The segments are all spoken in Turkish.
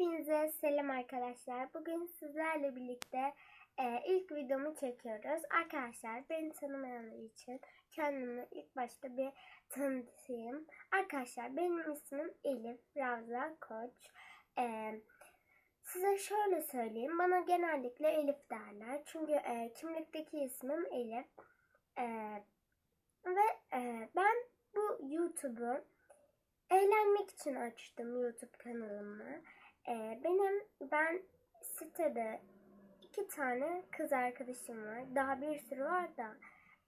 Hepinize selam arkadaşlar. Bugün sizlerle birlikte e, ilk videomu çekiyoruz. Arkadaşlar beni tanımayanlar için kendimi ilk başta bir tanıtayım. Arkadaşlar benim ismim Elif Ravza Koç. E, size şöyle söyleyeyim. Bana genellikle Elif derler. Çünkü e, kimlikteki ismim Elif. E, ve e, ben bu YouTube'u eğlenmek için açtım YouTube kanalımı. Ee, benim ben sitede iki tane kız arkadaşım var. Daha bir sürü var da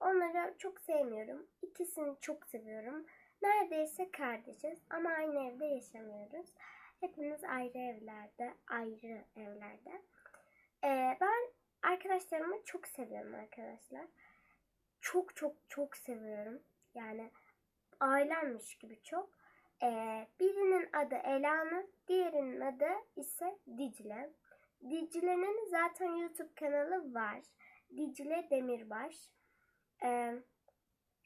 onları çok sevmiyorum. İkisini çok seviyorum. Neredeyse kardeşiz ama aynı evde yaşamıyoruz. Hepimiz ayrı evlerde, ayrı evlerde. Ee, ben arkadaşlarımı çok seviyorum arkadaşlar. Çok çok çok seviyorum. Yani ailemmiş gibi çok. Ee, birinin adı Elanur, diğerinin adı ise Dicle. Dicle'nin zaten YouTube kanalı var. Dicle Demirbaş. Ee,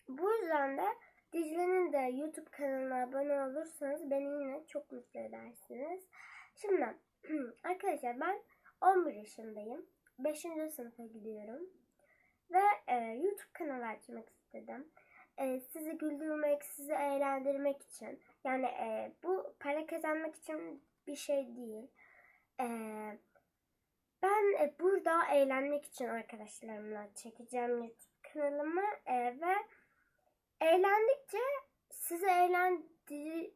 bu yüzden de Dicle'nin de YouTube kanalına abone olursanız beni yine çok mutlu edersiniz. Şimdi arkadaşlar ben 11 yaşındayım. 5. sınıfa gidiyorum. Ve e, YouTube kanalı açmak istedim e, sizi güldürmek, sizi eğlendirmek için. Yani e, bu para kazanmak için bir şey değil. E, ben e, burada eğlenmek için arkadaşlarımla çekeceğim YouTube kanalımı e, ve eğlendikçe sizi eğlendir...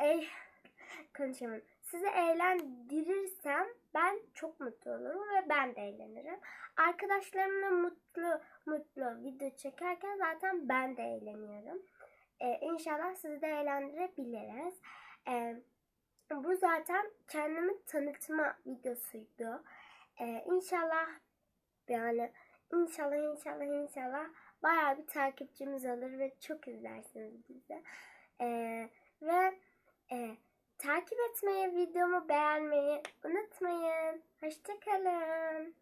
E, konuşamam. Sizi eğlendirirsem ben çok mutlu olurum ve ben de eğlenirim. Arkadaşlarımla mutlu mutlu video çekerken zaten ben de eğleniyorum. Ee, inşallah sizi de eğlendirebiliriz. Ee, bu zaten kendimi tanıtma videosuydu. Ee, inşallah yani inşallah inşallah inşallah bayağı bir takipçimiz olur ve çok izlersiniz bizi. Ee, takip etmeyi, videomu beğenmeyi unutmayın. Hoşçakalın.